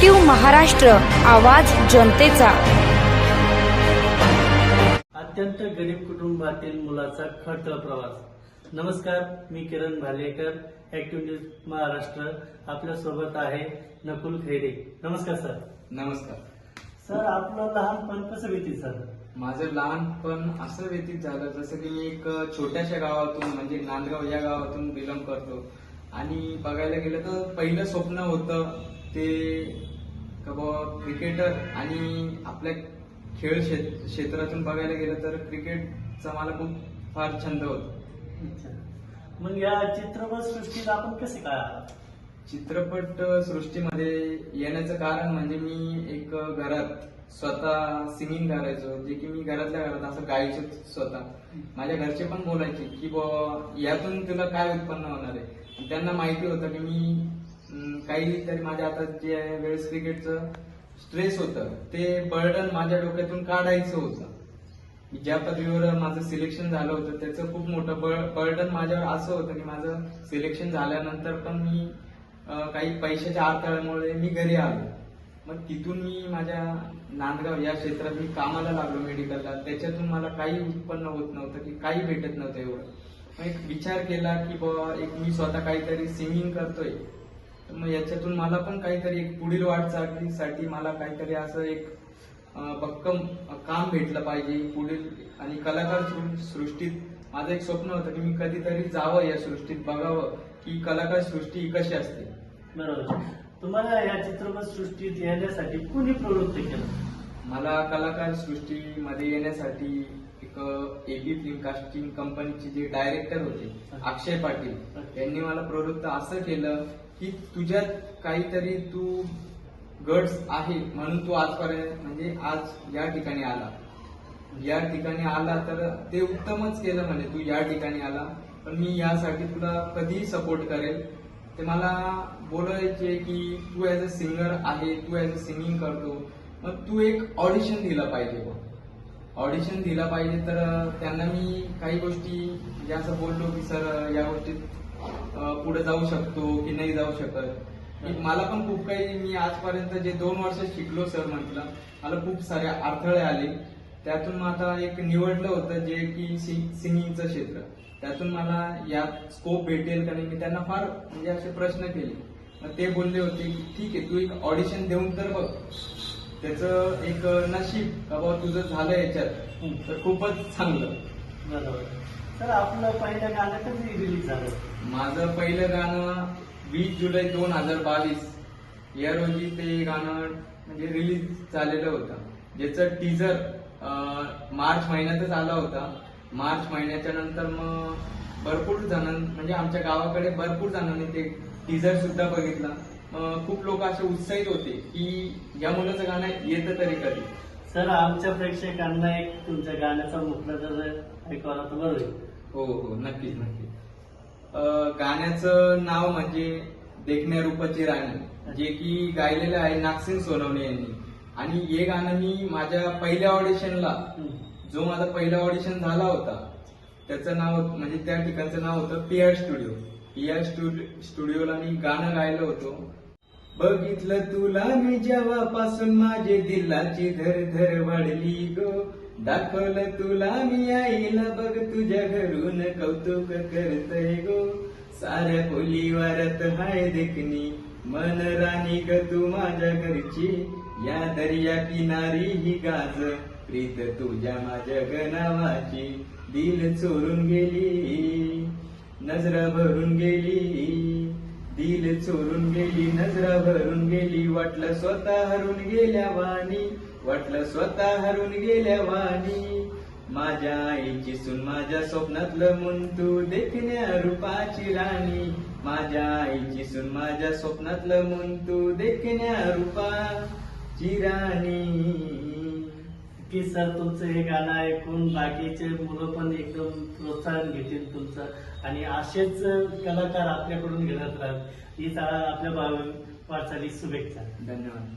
Active Maharashtra आवाज जनतेचा अत्यंत गरीब कुटुंबातील मुलाचा खडतर प्रवास. नमस्कार मी किरण भालेकर ऍक्टिव्ह न्यूज महाराष्ट्र आपल्यासोबत आहे नकुल खैरे नमस्कार सर. नमस्कार. सर आपलं लहानपण कसं व्यतीत झालं? माझं लहानपण असं व्यतीत झालं जसं की मी एक छोट्याशा गावातून म्हणजे नांदगाव या गावातून बिलॉंग करतो. आणि बघायला गेलं तर पहिलं स्वप्न होतं ते का क्रिकेटर आणि आपल्या खेळ क्षेत- क्षेत्रातून बघायला गेलं तर क्रिकेटचा मला खूप फार छंद होता. मग या चित्रपट सृष्टीत आपण कसे काय आहात? चित्रपट सृष्टीमध्ये येण्याचं कारण म्हणजे मी एक घरात स्वतः सिंगिंग करायचो जे की मी घरातल्या घरात असं गायचो स्वतः. माझ्या घरचे पण बोलायचे की बुवा यातून तुला काय उत्पन्न होणार आहे? त्यांना माहिती होतं की मी काही काहीतरी माझ्या आता जे आहे वेळेस क्रिकेटचं स्ट्रेस होतं ते बर्डन माझ्या डोक्यातून काढायचं होतं. ज्या पदवीवर माझं सिलेक्शन झालं होतं त्याचं खूप मोठं बर्डन माझ्यावर असं होतं की माझं सिलेक्शन झाल्यानंतर पण मी काही पैशाच्या अडथळ्यामुळे मी घरी आलो. मग तिथून मी माझ्या नांदगाव या क्षेत्रात मी कामाला लागलो मेडिकलला त्याच्यातून मला काही उत्पन्न होत नव्हतं की काही भेटत नव्हतं एवढं. मग एक विचार केला की बाबा एक मी स्वतः काहीतरी सिंगिंग करतोय. तर मग याच्यातून मला पण काहीतरी एक पुढील वाटचालीसाठी मला काहीतरी असं एक भक्कम काम भेटलं पाहिजे. पुढील आणि कलाकार सृष्टीत माझं एक स्वप्न होतं की मी कधीतरी जावं या सृष्टीत बघावं की कलाकार सृष्टी कशी असते. बरोबर. तुम्हाला या चित्रपट सृष्टीत येण्यासाठी कुणी प्रवृत्त केलं? मला कलाकार सृष्टीमध्ये येण्यासाठी एक एबी फिल्म कास्टिंग कंपनीचे जे डायरेक्टर होते अक्षय पाटील यांनी मला प्रवृत्त असं केलं की तुझ्यात काहीतरी तू गड्स आहे म्हणून तू आजपर्यंत म्हणजे आज या ठिकाणी आला. या ठिकाणी आला तर ते उत्तमच केलं म्हणे तू या ठिकाणी आला. पण मी यासाठी तुला कधीही सपोर्ट करेल. ते मला बोलायचे की तू ॲज अ सिंगर आहे तू ॲज अ सिंगिंग करतो. मग तू एक ऑडिशन दिला पाहिजे बघ. ऑडिशन दिला पाहिजे तर त्यांना मी काही गोष्टी ज्या असं बोललो की सर या गोष्टीत पुढे जाऊ शकतो की नाही जाऊ शकत? मला पण खूप काही मी आजपर्यंत जे दोन वर्ष शिकलो सर म्हटलं मला खूप सारे अडथळे आले. त्यातून मग आता एक निवडलं होतं जे की सिंगिंगचं क्षेत्र. त्यातून मला यात स्कोप भेटेल का नाही मी त्यांना फार म्हणजे असे प्रश्न केले. मग ते बोलले होते की ठीक आहे तू एक ऑडिशन देऊन तर बघ. त्याचं एक नशीब का बाबा तुझं झालं याच्यात. तर खूपच चांगलं. बरोबर. तर आपलं पहिलं गाणं कधी रिलीज झालं? माझं पहिलं गाणं वीस जुलै दोन हजार बावीस. या रोजी ते गाणं म्हणजे रिलीज झालेलं होतं. ज्याचं टीजर मार्च महिन्यातच आला होता. मार्च महिन्याच्या नंतर मग भरपूर जण म्हणजे आमच्या गावाकडे भरपूर जणांनी ते टीजर सुद्धा बघितला. मग खूप लोक असे उत्साहित होते की या मुलाचं गाणं येतं तरी कधी. सर आमच्या प्रेक्षकांना एक तुमच्या गाण्याचा मुखला जर ऐकायला तर बरं होईल. हो हो नक्कीच नक्कीच. गाण्याचं नाव म्हणजे देखण्या रूपाची राणी जे की गायलेलं आहे नागसिंग सोनवणे यांनी. आणि हे गाणं मी माझ्या पहिल्या ऑडिशनला. जो माझा पहिला ऑडिशन झाला होता त्याचं नाव म्हणजे त्या ठिकाणचं नाव होतं पीआर स्टुडिओ पीआर स्टुडिओला मी गाणं गायलं होतो. बघितलं तुला मी जेव्हापासून माझे दिलाची धर धर वाढली गो. दाखवलं तुला मी आईला बघ तुझ्या घरून कौतुक करतय गो. साऱ्या खोलीवारत हाय देखणी मन राणी ग तू माझ्या घरची. या दर्या किनारी ही गाज. प्रीत तुझ्या माझ्या गणावाची. दिल चोरून गेली. नजरा भरून गेली. दिल चोरून गेली. नजरा भरून गेली. वाटलं स्वतः हरून गेल्या वाणी. वाटलं स्वतः हरून गेल्या वाणी. माझ्या आईची सून माझ्या स्वप्नातलं मुन तू देखण्या रूपाची राणी. माझ्या आईची सून माझ्या स्वप्नातलं मुन तू देखण्या रूपा. चिराणी की सर तुमचं हे गाणं ऐकून बाकीचे मुलं पण एकदम प्रोत्साहन घेतील तुमचं. आणि असेच कलाकार आपल्याकडून घेण्यात राहत हीच आपल्या भावी वाटचाली शुभेच्छा. धन्यवाद.